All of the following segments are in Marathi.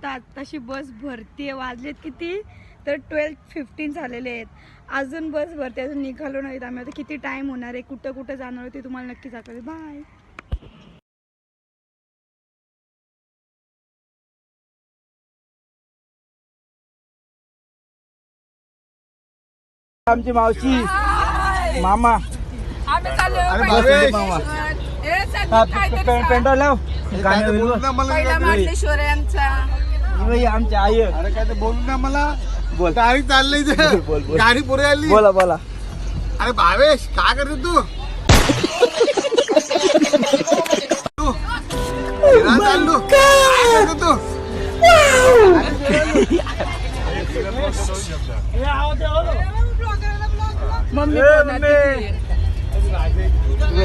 आता आत्ताशी बस भरतीये वाजलेत किती? तर ट्वेल्व फिफ्टीन झालेले आहेत. अजून बस भरते अजून निघालो नाहीत आम्ही. आता किती टाइम होणार आहे? कुठं कुठं जाणार आहे ते तुम्हाला नक्की दाखवते. बाय आमची मावशी मामा. हे. पेंटॉल लाव. पहिला यांचा ही आमची आई आहे. अरे काय ते बोलू ना मला? बोल. गाडी चाललंय ते. बोल, बोल. गाडी पुढे आली. बोला बोला. अरे भावेश काय करते तू? तू? फिरायला चाललो. काय करते तू? मम्मी.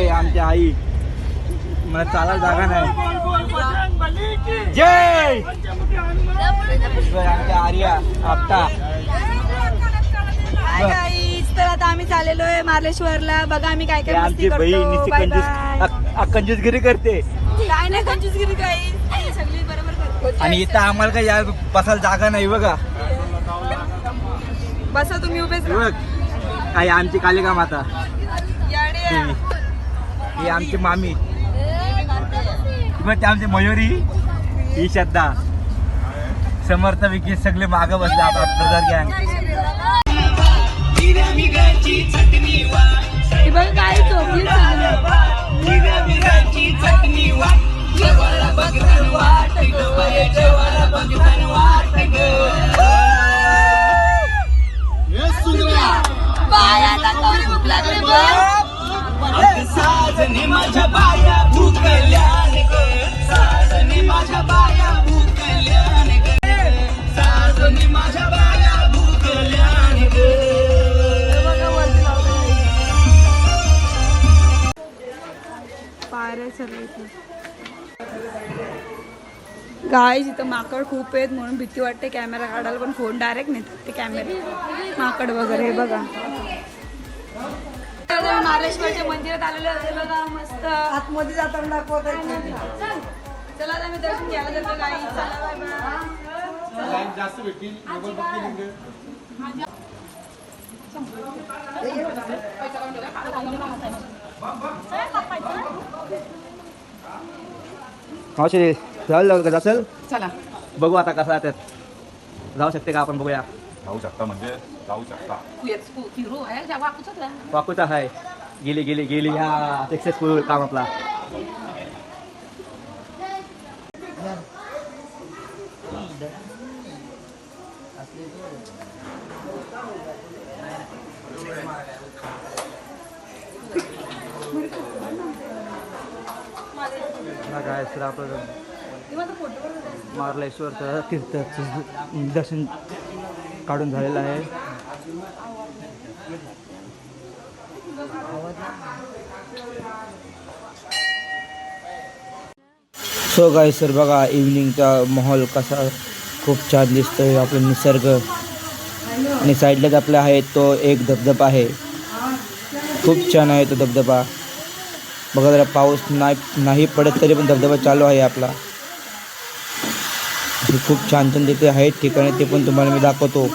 आमची आई. मला चालायला जागा नाही. जय! आर्या गाईज तर आता आम्ही चाललेलो आहे मार्लेश्वरला. बघा आम्ही काय काय मस्ती आमची बहीण करतो. कंजूसगिरी काय नाही कंजूसगिरी गाईज सगळी बरोबर करतो. आणि इथं आम्हाला काही या बसायला जागा नाही बघा. बसा तुम्ही उभेच हे बघ. काही आमची कालिका माता ही आमची मामी. बघ ते आमची मयुरी ही श्रद्धा. समर्थ विकी सगळे माग बसले आता ब्रदर गँग ही बघ काय गाय इथं माकड खूप आहेत म्हणून भीती वाटते कॅमेरा काढायला पण फोन डायरेक्ट नेतात ते कॅमेरे माकड वगैरे हे बघा. महाराष्ट्राच्या मंदिरात आलेलो आहे बघा मस्त. आतमध्ये जाताना दाखवत चला आता मी दर्शन घ्यायला जातो गाई. चला बाय जास्त भेटतील. मावशी जाऊ का? असेल चला. बघू आता कसा त्यात. जाऊ शकते का आपण? बघूया. जाऊ शकता म्हणजे जाऊ शकता. वाकूच आहे. गेली गेली गेली. ह्या सक्सेसफुल काम आपला. काय सर आपलं मार्लेश्वरचं तीर्थाचं दर्शन काढून झालेलं आहे. सो गाय सर बघा इव्हनिंगचा माहोल कसा खूप छान दिसतोय आपला निसर्ग. आणि साईडलाच आपला आहे तो एक धबधबा आहे. खूप छान आहे तो धबधबा. बघा जरा पाऊस नाही नाही पडत तरी पण धबधबा चालू आहे आपला. खूप छान छान तिथे आहेत ठिकाणी ते पण तुम्हाला मी दाखवतो.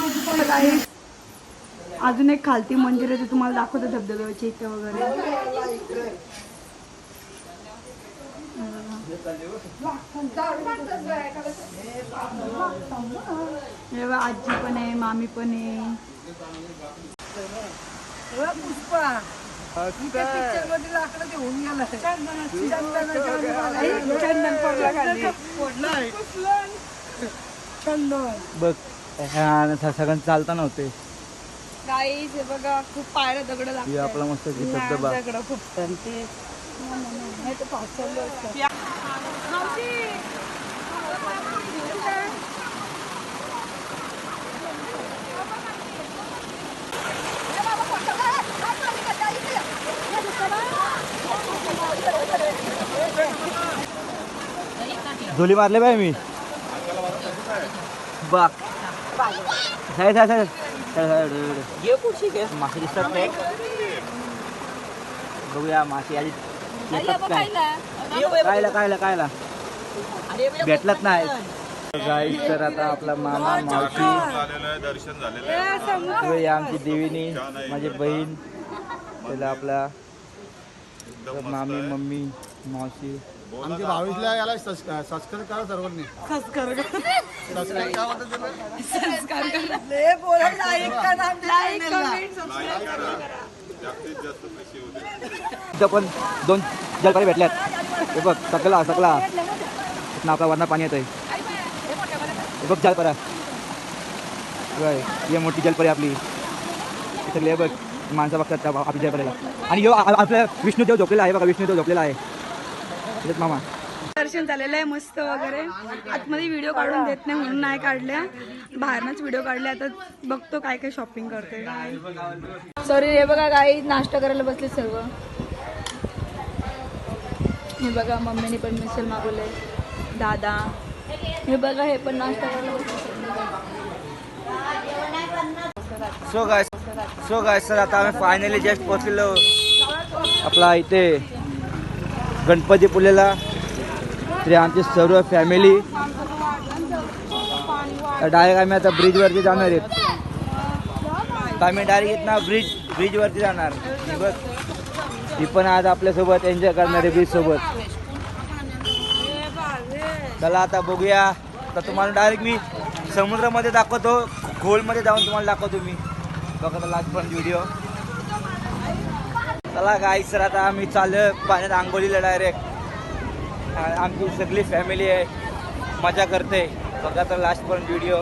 अजून एक खालती मंदिर आहे ते तुम्हाला दाखवतो धबधब्याचे इथे वगैरे. आजी पण आहे मामी पण आहे. पुष्पा पिक्चरमध्ये लाकडं घेऊन गेला चंदन पडला खाली. बघ सगळ्यांना चालता नव्हते Guys, हे बघा खूप पायऱ्या दगड हे लागतात. आपला मस्त दगड खूप. धुली मारले बाय मी. बाक साय साय साय मासे दिसतात नाही बघूया मासे आधी येतात काय. कायला कायला कायला. भेटलत नाही. गाईस तर आता आपला मामा मावशी. दर्शन झालेलं आमची देविनी माझी बहीण त्याला आपला मामी मम्मी मावशी. आमच्या भावीतल्या याला सबस्क्राईब करा सर्वांनी. सबस्क्राईब काय म्हणतात त्याला? लय बोला लाईक करा. लाईक कमेंट जास्तीत जास्त पैसे होते इथं पण दोन जलपरी भेटल्यात. हे बघ सकला सकला. आपला वरना पाणी येतंय. हे बघ जलपरा बघ, ही मोठी जलपरी आपली. इथं हे बघ माणसं बघतात त्या आपली जलपरीला आणि ह्यो आ- आ- आपला विष्णुदेव झोपलेला आहे बघा विष्णुदेव झोपलेला आहे. मामा. दर्शन झालेलं आहे मस्त वगैरे. आतमध्ये व्हिडिओ काढून देत नाही म्हणून नाही काढल्या. बाहेरनच व्हिडिओ काढले आता बघतो काय काय शॉपिंग करते. सॉरी हे बघा काही नाश्ता करायला बसले सर्व. हे बघा मम्मीने पण मिसल मागवले दादा. हे बघा हे पण नाश्ता करायला बसले so guys so guys sir आता आम्ही फायनली जस्ट पोचलेलो आपला इथे. गणपतीपुलेला तरी आमची सर्व फॅमिली डायरेक्ट आम्ही आता ब्रिजवरती जाणार आहेत. आम्ही डायरेक्ट इथं ब्रिज ब्रिजवरती जाणार. ही बघ ती पण आज आपल्यासोबत एन्जॉय करणार आहे ब्रिजसोबत चला आता बघूया. तर तुम्हाला डायरेक्ट मी समुद्रामध्ये दाखवतो. खोलमध्ये जाऊन तुम्हाला दाखवतो मी. बघा लास्ट पण व्हिडिओ चला काय सर आता आम्ही चाललं पाण्यात आंघोळीला डायरेक्ट आमची सगळी फॅमिली आहे. मजा करते. बघा तर लास्ट पण व्हिडिओ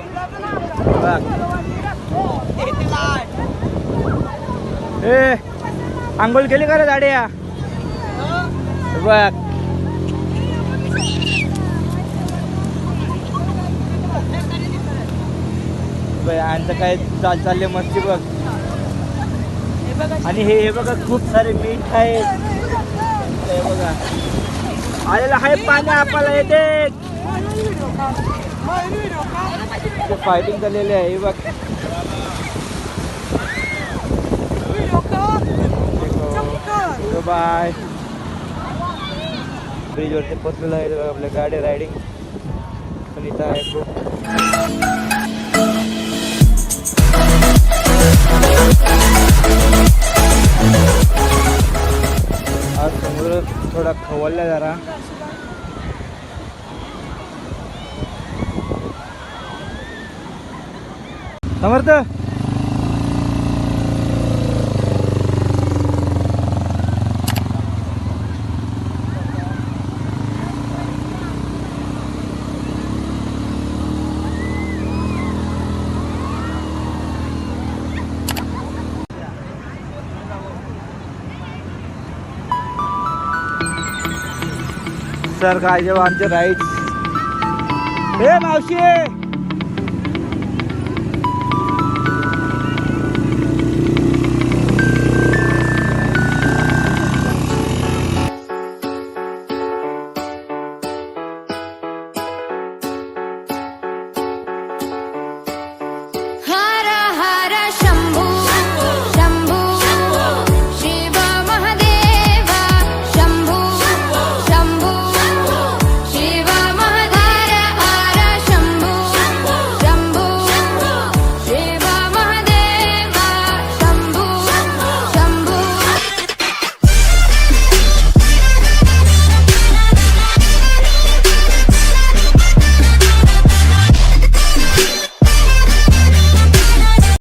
ए आंघोळ केली का रे दाड्या? बघ. बघ, आणि काय चाल चालले मस्ती बघ. आणि हे हे बघा खूप सारे मीठ आहे. हे बघा. आलेलं आहे पाणी आपल्याला येते फायटिंग झालेली आहे हे बघ. बाय ब्रिजवरती पोचलेलं आहे आपल्या गाडी रायडिंग पण इथं आहे खूप. थोडा खवळला जरा. समर्थ? सर काय जेव्हा आमचे राईट. हे मावशी!